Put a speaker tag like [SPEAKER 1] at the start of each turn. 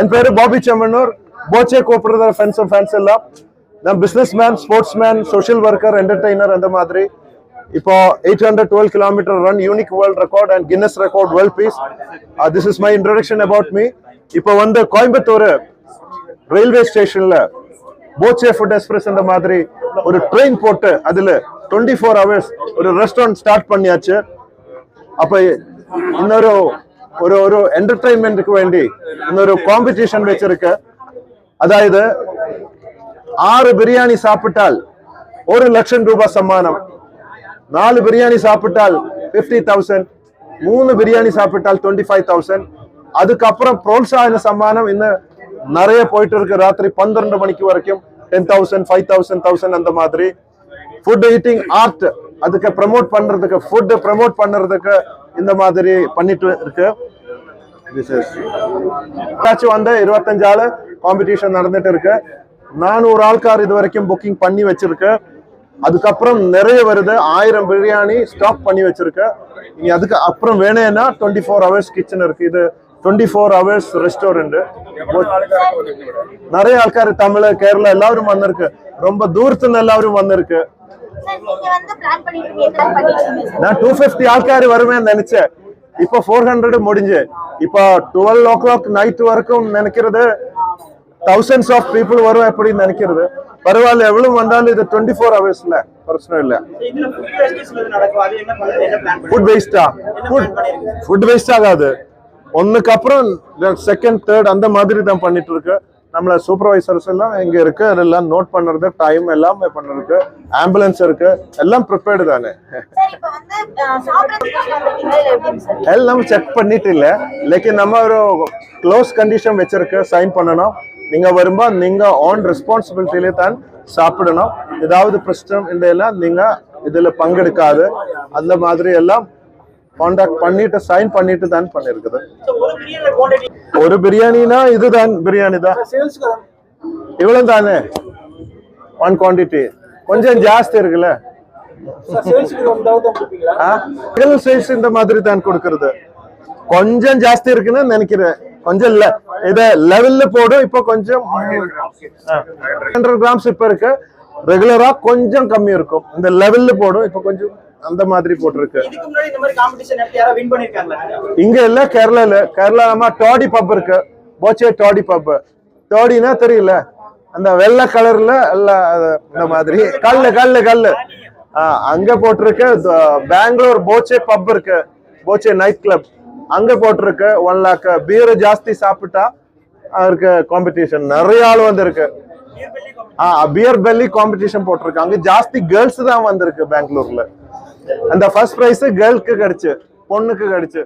[SPEAKER 1] என் பேரு பாபி செம்மனூர் போச்சே கூப்பிடுற ஃப்ரெண்ட்ஸ் ஃபேன்ஸ் எல்லாம். நான் businessman sportsman social worker entertainer அந்த மாதிரி. இப்போ eight hundred twelve kilometre run unique world record and Guinness record world peace this is my introduction about me இப்போ வந்து கோயம்புத்தூர் ரயில்வே ஸ்டேஷன்ல போச்சே ஃபுட் எக்ஸ்பிரஸ் அந்த மாதிரி ஒரு ட்ரெயின் போட்டு அதுல டுவெண்ட்டி ஃபோர் ஹவர்ஸ் ஒரு ரெஸ்டாரண்ட் ஸ்டார்ட் பண்ணியாச்சு. அப்ப இன்னொரு ஒரு ஒரு என்டர்டைன்மெண்ட்டுக்கு வேண்டி இன்னொரு காம்படிஷன் வச்சிருக்கு அதாவது ஆறு பிரியாணி சாப்பிட்டால் ஒரு லட்சம் ரூபாய் சம்மானம் நாலு பிரியாணி சாப்பிட்டால் பிப்டி தௌசண்ட் மூணு பிரியாணி சாப்பிட்டால் டுவெண்ட்டி ஃபைவ் தௌசண்ட் அதுக்கப்புறம் புரோத்சாகன சம்மானம் இன்னும் நிறைய போயிட்டு இருக்கு ராத்திரி பன்னிரண்டு மணிக்கு வரைக்கும் ten thousand five thousand thousand அந்த மாதிரி ஃபுட் ஈட்டிங் ஆர்ட் அதுக்கு ப்ரமோட் பண்றதுக்கு ஃபுட் ப்ரமோட் பண்றதுக்கு இந்த மாதிரி பண்ணிட்டு இருக்கு. டச் வந்து வந்து இருபத்தஞ்சாலு காம்படிஷன் நடந்துட்டு இருக்கு. நானூறு ஆள்கார் இது வரைக்கும் புக்கிங் பண்ணி வச்சிருக்கு. அதுக்கப்புறம் நிறைய வருது. ஆயிரம் பிரியாணி ஸ்டாக் பண்ணி வச்சிருக்கு. நீங்க அதுக்கு அப்புறம் வேணும்னா டுவெண்ட்டி ஃபோர் ஹவர்ஸ் கிச்சன் இருக்கு. இது டுவெண்ட்டி ஃபோர் ஹவர்ஸ் ரெஸ்டாரண்ட் நிறைய ஆள்கார் தமிழ் கேரளா எல்லாரும் வந்திருக்கு. ரொம்ப தூரத்துல எல்லாரும் வந்திருக்கு. நான் டூ ஃபிஃப்டி ஆள்கார் வருவேன் நினைச்சேன். இப்போ ஃபோர் ஹண்ட்ரட் முடிஞ்சு. இப்போ டுவெல் ஓ கிளாக் நைட் வரைக்கும் நினைக்கிறது தௌசண்ட்ஸ் ஆஃப் பீப்புள் வரும் அப்படின்னு நினைக்கிறது. பரவாயில்ல எவ்வளவு வந்தாலும் இது டுவெண்ட்டி ஃபோர் ஹவர்ஸ்ல பிரச்சனை இல்லை.
[SPEAKER 2] இதுல ஃபுட் வேஸ்டேஜ் நடக்கும்? அது என்ன பண்ணுறது என்ன பிளான்
[SPEAKER 1] ஃபுட் வேஸ்டா ஃபுட் ஃபுட் வேஸ்ட் ஆகாது. ஒன்னுக்கு அப்புறம் செகண்ட் தேர்ட் அந்த மாதிரி தான் பண்ணிட்டு இருக்கு. நம்மள சூப்பர்வைசர்ஸ் எல்லாம் இங்க இருக்கு. அதெல்லாம் நோட் பண்றது டைம் எல்லாமே பண்றதுக்கு ஆம்புலன்ஸ் இருக்கு. எல்லாம் ப்ரிப்பேர்டு தானே? எல்லாம் செக் பண்ணிட்டு இல்ல. லேக்கின் நம்ம ஒரு க்ளோஸ் கண்டிஷன் வச்சிருக்கு. சைன் பண்ணணும். நீங்க வரும்போது நீங்க ஆன் ரெஸ்பான்சிபிலிட்டியிலே தான் சாப்பிடணும். ஏதாவது பிரச்சனை இந்த எல்லாம் நீங்க இதுல பங்கெடுக்காது. அந்த மாதிரி எல்லாம் காண்டாக்ட் பண்ணிட்டு சைன் பண்ணிட்டு தான் பண்ணிருக்குது.
[SPEAKER 2] So, ஒரு
[SPEAKER 1] பிரியாணினா இதுதான் பிரியாணி தான். இவ்வளவு தானே ஒன் குவான்டிட்டி கொஞ்சம் ஜாஸ்தி இருக்குல்ல? சைஸ் இந்த மாதிரி தான் கொடுக்கறது. கொஞ்சம் ஜாஸ்தி இருக்குன்னு நினைக்கிறேன். கொஞ்சம் இல்ல. இத லெவல்ல போடும் இப்போ கொஞ்சம் ஹண்ட்ரட் கிராம்ஸ் இப்ப இருக்கு. ரெகுலரா கொஞ்சம் கம்மி இருக்கும். இந்த லெவல்ல போடும் இப்போ கொஞ்சம் அந்த மாதிரி போட்டிருக்கு. இங்க இல்ல கேரளால கேரளா நம்ம டாடி பப் இருக்கு. போச்சே டாடி பப் டாடினா தெரியல. அந்த வெள்ளை கலர்ல எல்லாம் இந்த மாதிரி. கல்லு கல்லு கல்லு. அங்க போட்டிருக்கு. பெங்களூர் போச்சே பப் இருக்கு. போச்சே நைட் கிளப் அங்க போட்டிருக்கு. ஒன் லேக் பீர் ஜாஸ்தி சாப்பிட்டா இருக்கு காம்படிஷன் நிறைய ஆள் வந்திருக்கு. ஆ பியர் பெல்லி காம்படிஷன் போட்டிருக்கு. அங்க ஜாஸ்தி கேர்ள்ஸ் தான் வந்திருக்கு பெங்களூர்ல. அந்த ஃபர்ஸ்ட் பிரைஸ் கேர்ள்க்கு கிடைச்சு பொண்ணுக்கு கிடைச்சு.